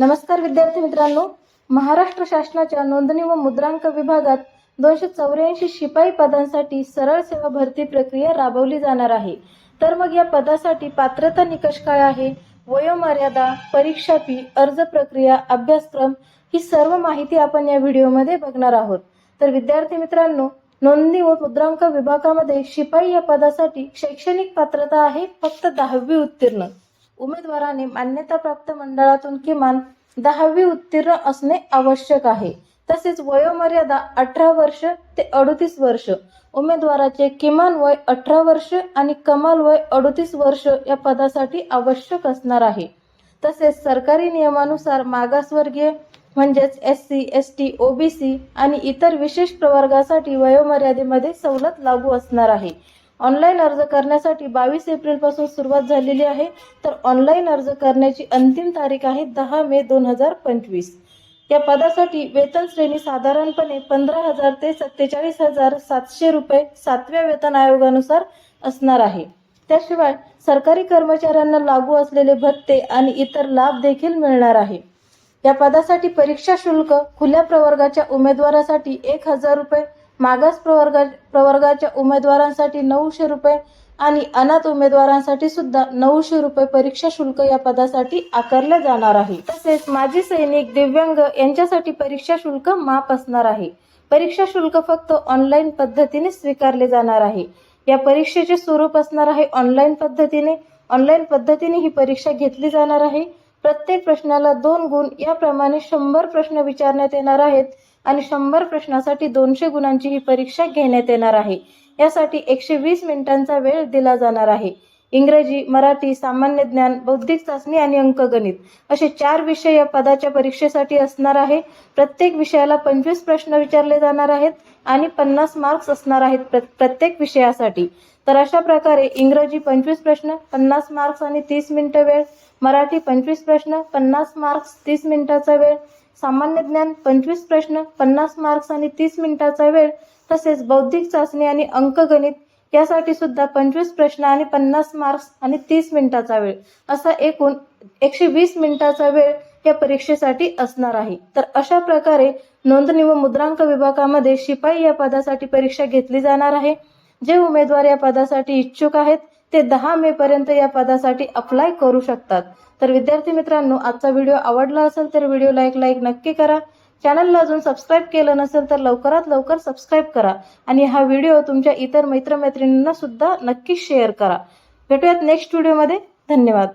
नमस्कार विद्यार्थी मित्रांनो. महाराष्ट्र शासनाच्या नोंदणी व मुद्रांक विभागात दोनशे चौऱ्याऐंशी शिपाई पदांसाठी सरळ सेवा भरती प्रक्रिया राबवली जाणार आहे. तर मग या पदासाठी पात्रता निकष काय आहे? वयोमर्यादा परीक्षा फी अर्ज प्रक्रिया अभ्यासक्रम ही सर्व माहिती आपण या व्हिडिओमध्ये बघणार आहोत. तर विद्यार्थी मित्रांनो नोंदणी व मुद्रांक विभागामध्ये शिपाई या पदासाठी शैक्षणिक पात्रता आहे फक्त दहावी उत्तीर्ण. उमेदवाराने मान्यताप्राप्त मंडळातून किमान दहावी उत्तीर्ण असणे आवश्यक आहे. तसेच वयोमर्यादा अठरा वर्ष ते अडतीस वर्ष. उमेदवाराचे किमान वय अठरा वर्ष आणि कमाल वय अडतीस वर्ष या पदासाठी आवश्यक असणार आहे. तसेच सरकारी नियमानुसार मागासवर्गीय म्हणजेच S C S T OBC आणि इतर विशेष प्रवर्गासाठी वयोमर्यादेमध्ये सवलत लागू असणार आहे. ऑनलाईन अर्ज करण्यासाठी बावीस एप्रिलपासून सुरुवात झालेली आहे. तर ऑनलाईन अर्ज करण्याची अंतिम तारीख आहे दहा मे दोन हजार पंचवीस. या पदासाठी वेतन श्रेणी साधारणपणे पंधरा हजार ते सत्तेचाळीस हजार सातशे रुपये सातव्या वेतन आयोगानुसार असणार आहे. त्याशिवाय सरकारी कर्मचाऱ्यांना लागू असलेले भत्ते आणि इतर लाभ देखील मिळणार आहे. या पदासाठी परीक्षा शुल्क खुल्या प्रवर्गाच्या उमेदवारासाठी एक हजार रुपये मागास प्रवर्गा प्रवर्गाच्या उमेदवारांसाठी नऊशे रुपये आणि अनाथ उमेदवारांसाठी सुद्धा नऊशे रुपये परीक्षा शुल्क या पदासाठी आकारले जाणार आहे. तसेच माजी सैनिक दिव्यांग यांच्यासाठी परीक्षा शुल्क माफ असणार आहे. परीक्षा शुल्क फक्त ऑनलाईन पद्धतीने स्वीकारले जाणार आहे. या परीक्षेचे स्वरूप असणार आहे ऑनलाईन पद्धतीने. ऑनलाईन पद्धतीने ही परीक्षा घेतली जाणार आहे. प्रत्येक प्रश्नाला दोन गुण याप्रमाणे शंभर प्रश्न विचारण्यात येणार आहेत. आणि शंभर प्रश्नासाठी दोनशे गुणांची ही परीक्षा घेण्यात येणार आहे. यासाठी एकशे वीस मिनिटांचा वेळ दिला जाणार आहे. इंग्रजी मराठी सामान्य ज्ञान बौद्धिक चाचणी आणि अंकगणित असे चार विषय या पदाच्या परीक्षेसाठी असणार आहे. प्रत्येक विषयाला पंचवीस प्रश्न विचारले जाणार आहेत आणि पन्नास मार्क्स असणार आहेत प्र- प्रत्येक विषयासाठी. तर अशा प्रकारे इंग्रजी पंचवीस प्रश्न पन्नास मार्क्स आणि तीस मिनिटं वेळ मराठी पंचवीस प्रश्न पन्नास मार्क्स तीस मिनिटाचा वेळ सामान्य ज्ञान पंचवीस प्रश्न पन्नास मार्क्स आणि तीस मिनिटाचा वेळ तसेच बौद्धिक चाचणी आणि अंकगणित यासाठी सुद्धा पंचवीस प्रश्न आणि पन्नास मार्क्स आणि तीस मिनिटाचा वेळ. असा एकूण एकशे वीस मिनिटाचा वेळ या परीक्षेसाठी असणार आहे. तर अशा प्रकारे नोंदणी व मुद्रांक विभागामध्ये शिपाई या पदासाठी परीक्षा घेतली जाणार आहे. जे उमेदवार या पदासाठी इच्छुक आहेत ते दहा मे पर्यंत या पदासाठी अप्लाय करू शकतात. तर विद्यार्थी मित्रांनो आजचा व्हिडिओ आवडला असेल तर व्हिडिओला एक लाईक नक्की करा. चॅनलला अजून सबस्क्राईब केलं नसेल तर लवकरात लवकर सबस्क्राईब करा. आणि हा व्हिडिओ तुमच्या इतर मित्रमैत्रिणींना सुद्धा नक्की शेअर करा. भेटूयात नेक्स्ट व्हिडिओमध्ये धन्यवाद.